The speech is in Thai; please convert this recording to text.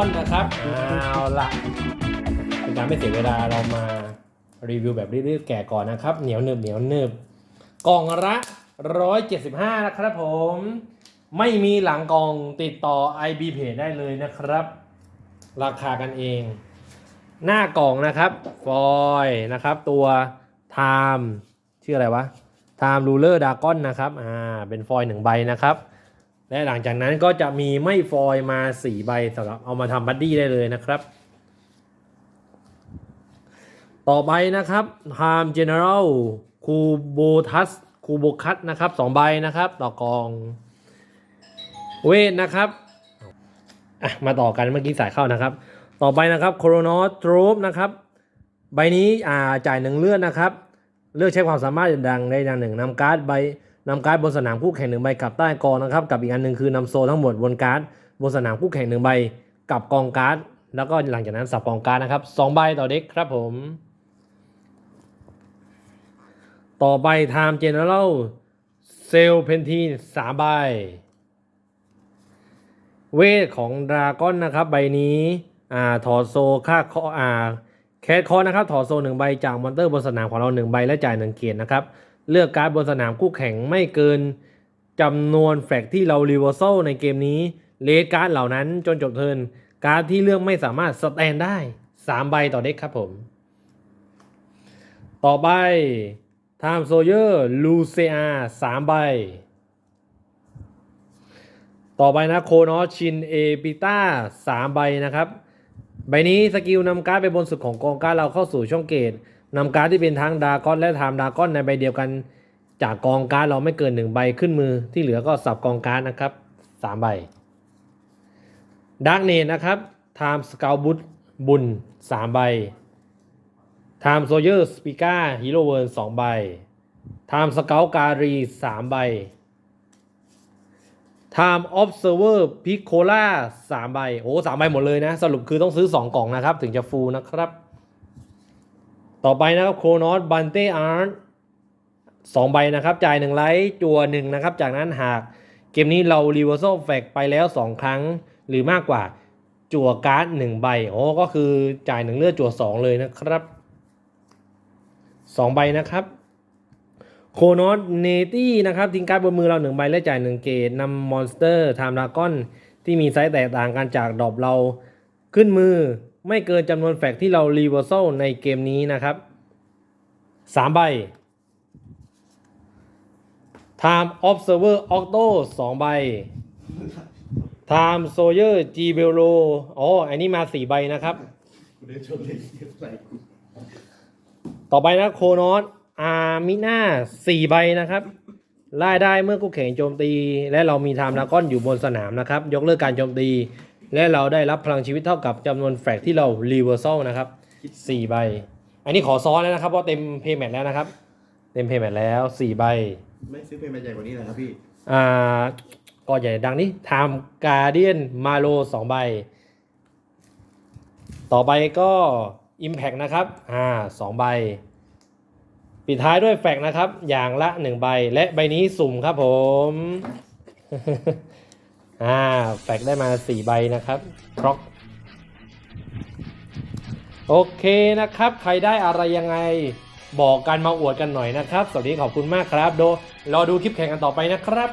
อนนะครับเอาละเป็นการไม่เสียเวลาเรามารีวิวแบบรีบๆแก่ก่อนนะครับ เหนียวเนืบเหนียวเนืบกล่องละ175 นะครับผม ไม่มีหลังกล่องติดต่อ IB p a g e ได้เลยนะครับ ราคากันเอง หน้ากล่องนะครับฟอยนะครับ ตัวไทม์ชื่ออะไรวะไทม์รูเลอร์ดากอนนะครับอ่าเป็นฟอยหนึ่งใบนะครับ และหลังจากนั้นก็จะมีไม่ฟอยมา4ใบสำหรับเอามาทำบัดดี้ได้เลยนะครับ ต่อไปนะครับ Time General คูโบทัสคูโบคัตนะครับ2ใบนะครับ ต่อกอง เวทนะครับอะมาต่อกันเมื่อกี้สายเข้านะครับ ต่อไปนะครับโคโรนอสทรูปนะครับใบนี้อ่าจ่ายหนึ่งเลือดนะครับ เลือกใช้ความสามารถดังได้ดังหนึ่งนำการ์ดใบ นำการ์ดบนสนามคู่แข่งหนึ่งใบกลับใต้กองนะครับกับอีกอันหนึ่งคือนำโซทั้งหมดบนการ์ดบนสนามคู่แข่งหนึ่งใบกับกองการ์ดแล้วก็หลังจากนั้นสับกองการ์ดนะครับสองใบต่อเด็กครับผม ต่อไป Time General เซลเพนทีสามใบ เวทของดราก้อนนะครับใบนี้อ่าถอดโซค่าคออ่าแคสคอนะครับถอดโซหนึ่งใบจากมอนเตอร์บนสนามของเราหนึ่งใบและจ่ายหนึ่งเกียรตินะครับ เลือกการ์ดบนสนามคู่แข่งไม่เกินจำนวนแฟกที่เรารีเวอร์ซลในเกมนี้เลดการ์ดเหล่านั้นจนจบเทินการ์ดที่เลือกไม่สามารถสแตนได้ 3 ใบต่อเด็กครับผม ต่อไป Time Sawyer l u c i a 3ใบ ต่อไปนะโคนอชินเอปิต้าสามใบนะครับ ใบนี้สกิลนำการ์ดไปบนสุดของกองการ์ดเราเข้าสู่ช่องเกต นำการ์ดที่เป็นทั้งดากอนและไทม์ดากอนในใบเดียวกัน จากกองการ์ดเราไม่เกินหนึ่งใบขึ้นมือที่เหลือก็สับกองการ์ดนะครับสามใบดาร์กเนนะครับไทม์สเกลบุตบุญสามใบไทม์โซเยอร์สปิก้าฮีโร่เวิร์นสองใบไทม์สเกลการีสามใบ Time Observer Piccola 3ใบ โอ้สามใบหมดเลยนะ สรุปคือต้องซื้อ2กล่องนะครับ ถึงจะฟูลนะครับ ต่อไปนะครับ Chronos Bante Art 2ใบนะครับ จ่าย1ไลท์จัว1นะครับ จากนั้นหากเกมนี้เรา Reversal Fact ไปแล้ว 2 ครั้งหรือมากกว่าจั่วการ์ด1ใบโอ้ก็คือจ่าย1เลือดจั่ว2 เลยนะครับ 2 ใบนะครับโคโนสเนตี้นะครับทิ้งการ์ดบนมือเราหนึ่งใบและจ่ายหนึ่งเกตนำมอนสเตอร์ไทม์ดากอนที่มีไซส์แตกต่างกันจากดอปเราขึ้นมือ ไม่เกินจำนวนแฟกที่เรารีเวอร์ซลในเกมนี้นะครับสามใบ Time Observer Octo สองใบ Time Sawyer G b e l o อ๋อ อันนี้มาสี่ใบนะครับ ต่อไปนะโคโนสอาร์มิน่าสี่ใบนะครับไล่ได้เมื่อคู่แข่งโจมตี และเรามีไทม์ดากอนอยู่บนสนามนะครับ ยกเลิกการโจมตี และเราได้รับพลังชีวิตเท่ากับจำนวนแฟกที่เรารีเวอร์ซลนะครับสี่ใบ อันนี้ขอซ้อนแล้วนะครับเพราะเต็มเพย์แมทแล้วนะครับ เต็มเพย์แมทแล้วสี่ใบ ไม่ซื้อเป็นใบใหญ่กว่านี้เลยครับพี่ อ่าก็ใหญ่ดังนี้ไทม์การเดียนมาโลสองใบ ต่อไปก็ Impact นะครับ อ่าสองใบ ปิดท้ายด้วยแฟกนะครับ อย่างละหนึ่งใบ และใบนี้สุ่มครับผม อ่า แฟกได้มาสี่ใบนะครับครอกโอเคนะครับ ใครได้อะไรยังไงบอกกันมาอวดกันหน่อยนะครับ สวัสดีขอบคุณมากครับ โดรอดูคลิปแข่งกันต่อไปนะครับ